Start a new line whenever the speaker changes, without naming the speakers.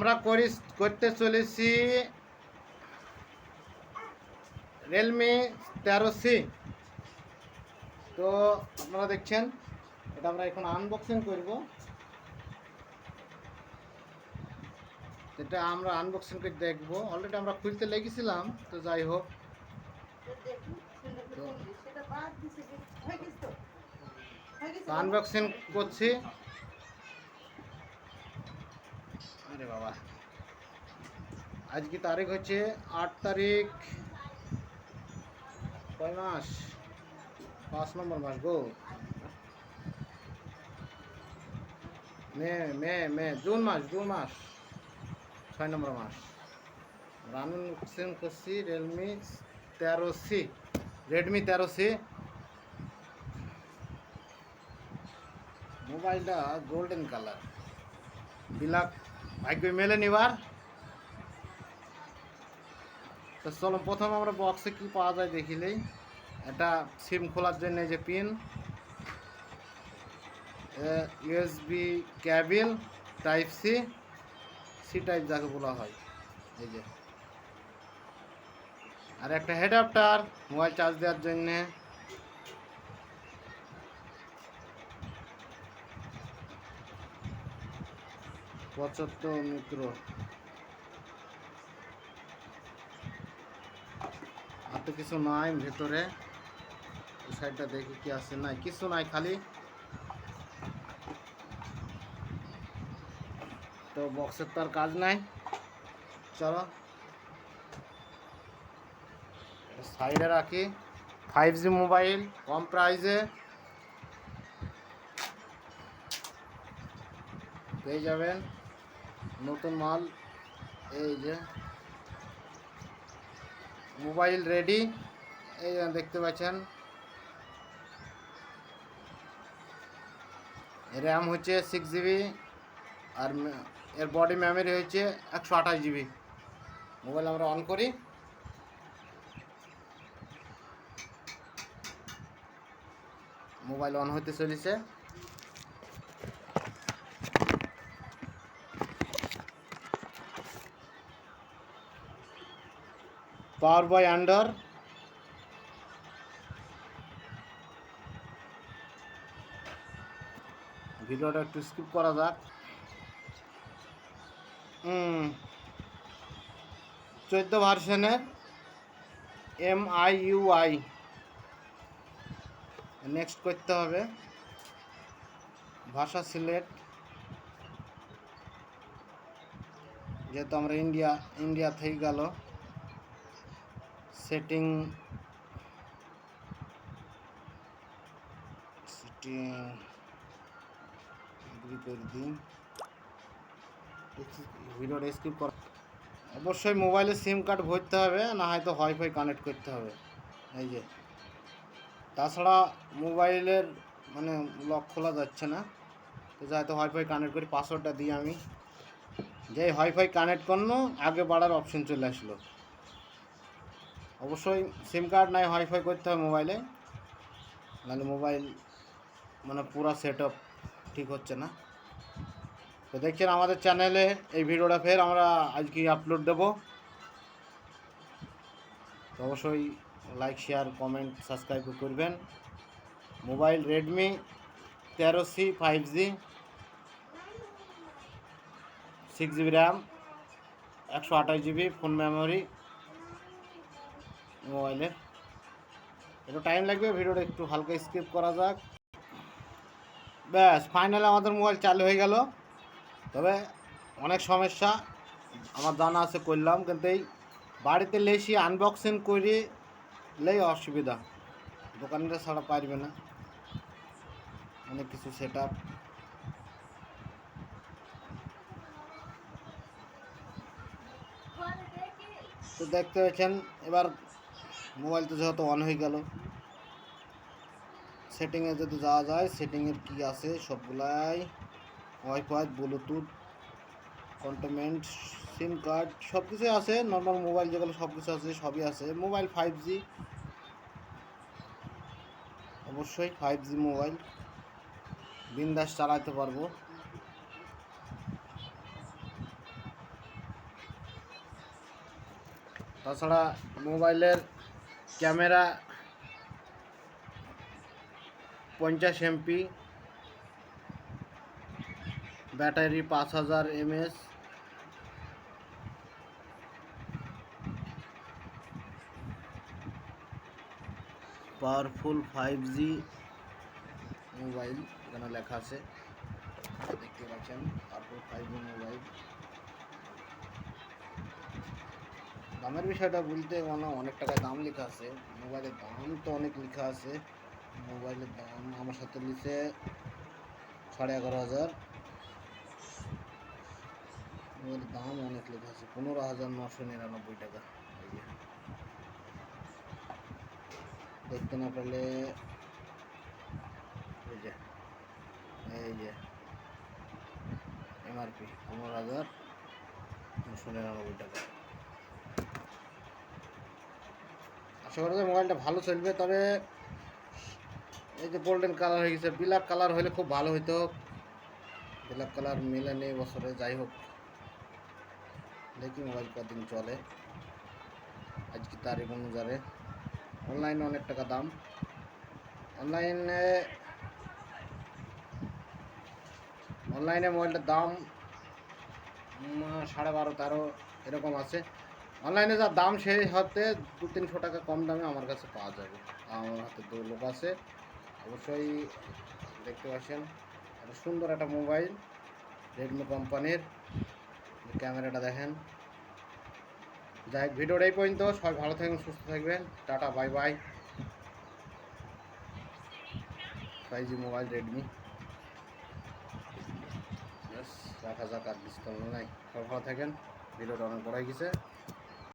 আমরা করি করতে চলেছি রিয়েলমি তেরো সি তো আপনারা দেখছেন এটা আমরা এখন আনবক্সিং করব। এটা আমরা আনবক্সিং করে দেখব। অলরেডি আমরা খুলতে লেগেছিলাম তো যাই হোক। আনবক্সিং করছি। আরে বাবা। আজকে তারিখ হচ্ছে আট তারিখ কয় মাস? পাঁচ নম্বর মাস গো। মে মে মে, জুন মাস জুন মাস, ছয় নম্বর মাস। রানুন আনবক্সিং করছি রিয়েলমি তেরো সি, রেডমি তেরো সি। মোবাইলটা গোল্ডেন কালার বিলাক ভাগ্য মেলে নিবার। তো চলো, প্রথম আমরা বক্সে কি পাওয়া যায় দেখিলেই এটা সিম খোলার জন্য যে pin USB cable type C C type যাকে বলা হয়। এই যে। আর একটা হেডাপ্টার মোবাইল চার্জ দেওয়ার জন্যে। পঁচাত্তর মিত্র। আর তো কিছু নাই ভেতরে। সাইডটা দেখি কি আছে, নাই, কিছু নাই খালি। তো বক্সের তো আর কাজ নাই। চলো। সাইডে রাখি। ফাইভ জি মোবাইল কম প্রাইসে পেয়ে যাবেন। নতুন মাল, এই যে, মোবাইল রেডি, এই দেখতে পাচ্ছেন। র্যাম হচ্ছে সিক্স জিবি আর এর বডি মেমোরি হচ্ছে একশো আঠাশ জিবি মোবাইল আমরা অন করি। মোবাইল অন হতে চলেছে। Power by under. ভিডিওটা একটু স্কিপ করা যাক। চোদ্দ ভার্সনের M I U I. Next করতে হবে। ভাষা সিলেক্ট। যেহেতু আমরা ইন্ডিয়া ইন্ডিয়া থেকে গেল। সেটিং সেটিং এগ্রি করে দিন ভিডিওটা স্কিপ কর। অবশ্যই মোবাইলে সিম কার্ড ভরতে হবে না হয়তো ওয়াইফাই কানেক্ট করতে হবে। এই যে। তাছাড়া মোবাইলের মানে লক খোলা যাচ্ছে না। তো হয়তো ওয়াইফাই কানেক্ট করি পাসওয়ার্ডটা দিই আমি। যেই ওয়াইফাই কানেক্ট করল আগে বাড়ার অপশন চলে আসলো। অবশ্যই সিম কার্ড নাই ওয়াইফাই করতে হবে মোবাইলে। নাহলে মোবাইল মানে পুরো সেট আপ ঠিক হচ্ছে না। তো দেখছেন আমাদের চ্যানেলে এই ভিডিওটা ফের আমরা আজকে আপলোড দেবো। তো অবশ্যই লাইক শেয়ার কমেন্ট সাবস্ক্রাইব করবেন। মোবাইল রেডমি তেরো C five G six GB RAM একশো আঠাশ জিবি ফোন মেমোরি মোবাইলের একটু টাইম লাগবে, ভিডিওটা একটু হালকা স্কিপ করা যাক। ব্যাস ফাইনালি আমাদের মোবাইল চালু হয়ে গেল। তবে অনেক সমস্যা, আমার জানা আছে করলাম, কিন্তু এই বাড়িতে লেসি আনবক্সিং করি লেই অসুবিধা। দোকানিরা ছাড়া পারবে না। অনেক কিছু সেট তো দেখতে পাচ্ছেন, এবার মোবাইল তো যেহেতু অন হয়ে গেল। সেটিংয়ে যদি যাওয়া যায় সেটিংয়ের কি আছে সবগুলাই ওয়াইফাই ব্লুটুথ কন্টেমেন্ট সিম কার্ড সব কিছুই আছে নর্মাল মোবাইল যেগুলো সব কিছু আছে, সবই আছে। মোবাইল ফাইভ জি অবশ্যই ফাইভ জি মোবাইল বিন্দাস চালাতে পারব। তাছাড়া মোবাইলের ক্যামেরা পঞ্চাশ এমপি ব্যাটারি পাঁচ হাজার এমএস পাওয়ারফুল ফাইভ জি মোবাইল এখানে লেখা আছে দেখতে পাচ্ছেন পাওয়ারফুল ফাইভ জি মোবাইল দামের বিষয়টা বলতে মানে অনেক টাকা দাম লেখা আছে। মোবাইলের দাম তো অনেক লেখা আছে। মোবাইলের দাম আমার সাথে নিচে সাড়ে এগারো হাজার। মোবাইলের দাম অনেক লেখা আছে, পনেরো হাজার নশো নিরানব্বই টাকা। দেখতে না পেলে এই যে এই যে। এমআরপি পনেরো হাজার নশো নিরানব্বই টাকা। যায় মোবাইলটা ভালো চলবে, তবে এই যে গোল্ডেন কালার হয়ে গেছে ব্ল্যাক কালার হলে খুব ভালো হইতো। ব্ল্যাক কালার মেলে নেই বছরে, যাই হোক। দেখি মোবাইল কদিন চলে। আজকে তারিখ অনুসারে অনলাইনে অনেক টাকা দাম। অনলাইনে অনলাইনে মোবাইলটার দাম সাড়ে বারো তেরো, এরকম আছে। অনলাইনে যা দাম সেই হাতে দু তিনশো টাকা কম দামে আমার কাছে পাওয়া যাবে। আমার হাতে দু লোক আছে। অবশ্যই দেখতে পাচ্ছেন, একটা সুন্দর একটা মোবাইল রেডমি কোম্পানির। ক্যামেরাটা দেখেন। যাই ভিডিওটা এই পর্যন্ত। সবাই ভালো থাকবেন, সুস্থ থাকবেন। Tata, bye bye. Five G mobile Redmi রাখা যাক, আর ডিসকাউন্ট নাই। সবাই ভালো থাকেন। ভিডিওটা অনেক বড় হয়ে গেছে।